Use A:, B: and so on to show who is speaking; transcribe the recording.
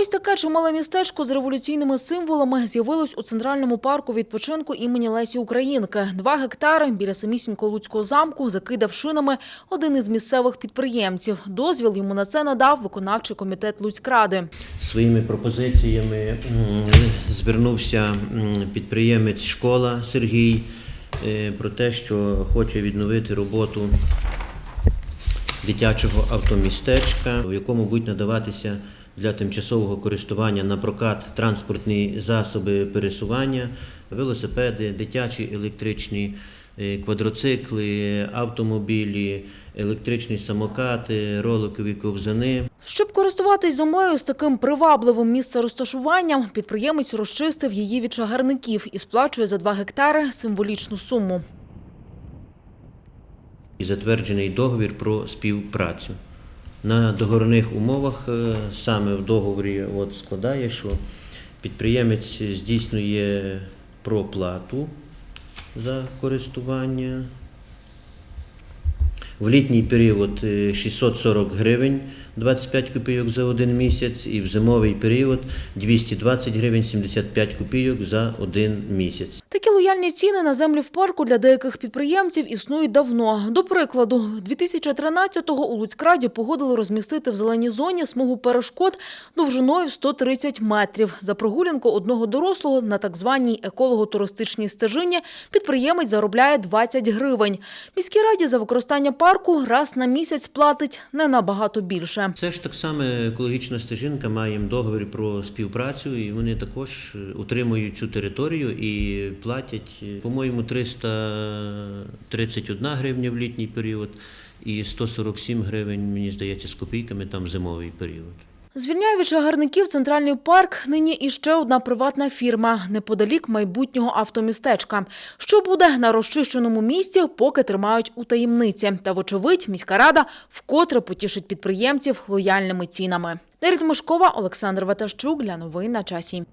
A: Ось таке чимале містечко з революційними символами з'явилось у центральному парку відпочинку імені Лесі Українки. Два гектари біля самісінько Луцького замку закидав шинами один із місцевих підприємців. Дозвіл йому на це надав виконавчий комітет Луцькради.
B: Своїми пропозиціями звернувся підприємець школа Сергій е, про те, що хоче відновити роботу дитячого автомістечка, в якому будуть надаватися для тимчасового користування на прокат транспортні засоби пересування, велосипеди, дитячі електричні е, квадроцикли, автомобілі, електричні самокати, роликові ковзани.
A: Щоб користуватись землею з таким привабливим місцерозташуванням, підприємець розчистив її від чагарників і сплачує за два гектари символічну суму.
B: і затверджений договір про співпрацю. На договорних умовах е, саме в договорі от складає, що підприємець здійснює проплату за користування. В літній період е, 640 гривень 25 копійок за один місяць, і в зимовий період 220 гривень 75 копійок за один місяць.
A: Такі лояльні ціни на землі в парку для деяких підприємців існують давно. До прикладу, 2013-го у Луцькраді погодили розмістити в зеленій зоні смугу перешкод довжиною в 130 метрів. За прогулянку одного дорослого на так званій еколого-туристичній стежині підприємець заробляє 20 гривень. Міській раді за використання парку раз на місяць платить не набагато більше.
B: Це ж так само екологічна стежинка, маємо договір про співпрацю, і вони також отримують утримують цю територію і платять, е, по-моєму, 331 гривня в літній період і 147 гривень, мені здається, з копійками там зимовий період.
A: Звільняє від чагарників центральний парк нині іще одна приватна фірма неподалік майбутнього автомістечка. Що буде на розчищеному місці, поки тримають у таємниці. Та, вочевидь, міська рада вкотре потішить підприємців лояльними цінами. Дар'я Тимошкова, Олександр Ватащук для новин на часі.